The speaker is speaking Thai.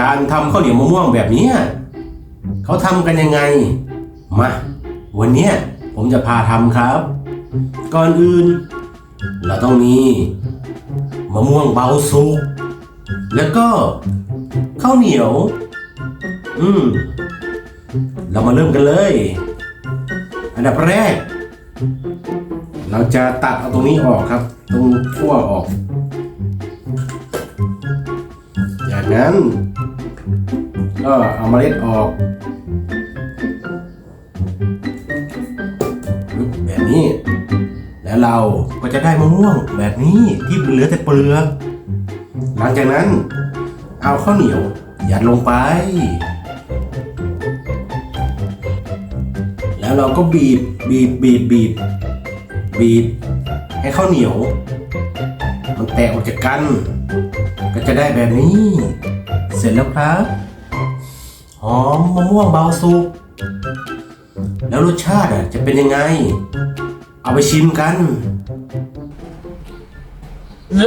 การทำข้าวเหนียวมะม่วงแบบนี้เขาทำกันยังไง มา วันนี้ผมจะพาทำครับ ก่อนอื่น เราต้องมีมะม่วงเบาสุก แล้วก็ข้าวเหนียว อืม เรามาเริ่มกันเลย อันดับแรก เราจะตัดเอาตรงนี้ออกครับ ตรงขั้วออก นั้น ก็เอาเมล็ดออกแบบนี้ แล้วเราก็จะได้มะม่วงแบบนี้ที่เหลือแต่เปลือกหลังจากนั้นเอาข้าวเหนียวยัดลงไป แล้วเราก็บีบบีบบีบบีบบีบให้ข้าวเหนียว มันแตกออกจากกัน ก็จะได้แบบนี้ เสร็จแล้วครับ หอมมะม่วงเบาสุก แล้วรสชาติอะจะเป็นยังไง เอาไปชิมกัน เ